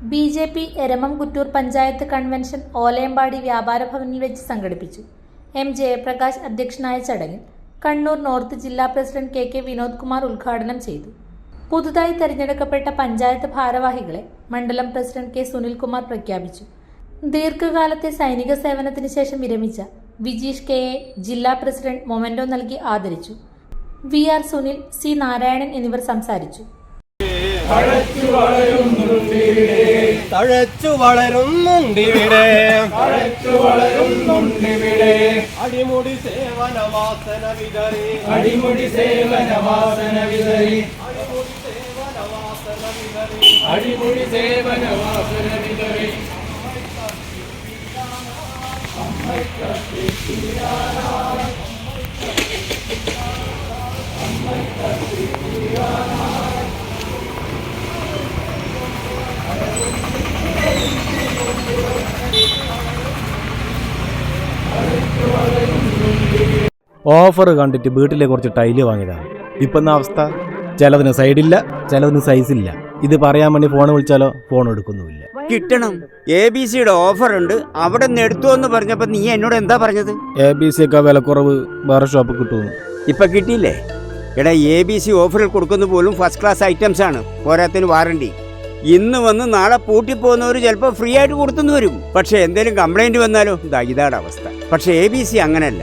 B J P Eramam Kuttoor panchayat convention Olayampadi വ്യാപാര ഭവനിൽ വെച്ച് സംഘടിപ്പിച്ചു. എം ജയപ്രകാശ് അധ്യക്ഷനായ ചടങ്ങിൽ കണ്ണൂർ നോർത്ത് ജില്ലാ president K K Vinod Kumar ഉദ്ഘാടനം ചെയ്തു. പുതുതായി തെരഞ്ഞെടുക്കപ്പെട്ട പഞ്ചായത്ത് ഭാരവാഹികളെ മണ്ഡലം പ്രസിഡന്റ് കെ സുനിൽകുമാർ പ്രഖ്യാപിച്ചു. ദീർഘകാലത്തെ സൈനിക സേവനത്തിന് ശേഷം വിരമിച്ച വിജീഷ് കെ എ ജില്ലാ പ്രസിഡന്റ് മൊമെന്റോ നൽകി ആദരിച്ചു. V R Sunil C Narayanan എന്നിവർ സംസാരിച്ചു. തഴച്ചു വളരുന്നുണ്ടിവിടെ അടിമുടി സേവന വാസന വിതറി. അടിമുടി സേവന വാസന വിതറി. അടിമുടി സേവന വാസന വിതറി. അടിമുടി ഓഫർ കണ്ടിട്ട് വീട്ടിലെ കുറച്ച് ടൈൽ വാങ്ങിയതാണ്. ഇപ്പം എന്ന അവസ്ഥ? ചിലതിന് സൈഡില്ല ചിലതിന് ഇല്ല. ഇത് പറയാൻ വേണ്ടി ഫോൺ വിളിച്ചാലോ? ഫോൺ എടുക്കുന്നുമില്ല. കിട്ടണം. എ ബി സിയുടെ ഓഫർ ഉണ്ട് അവിടെ നിന്ന് എടുത്തു എന്ന് പറഞ്ഞപ്പോ നീ എന്നോട് എന്താ പറഞ്ഞത്? എ ബി സി ഒക്കെ വിലക്കുറവ് വേറെ ഷോപ്പ് കിട്ടുന്നു ഇപ്പൊ കിട്ടിയില്ലേ? എടാ എ ബി സി ഓഫറിൽ കൊടുക്കുന്ന പോലും ഫസ്റ്റ് ക്ലാസ് ഐറ്റംസ് ആണ്. പോരാത്തിന് വാറണ്ടി ഇന്ന് വന്ന് നാളെ പൂട്ടി പൂട്ടിപ്പോകുന്നവർ ചിലപ്പോൾ ഫ്രീ ആയിട്ട് കൊടുത്തുനിന്ന് വരും. പക്ഷെ എന്തെങ്കിലും കംപ്ലൈന്റ് വന്നാലോ? ഇതാ ഇതാണ് അവസ്ഥ. പക്ഷെ എ ബി സി അങ്ങനല്ല.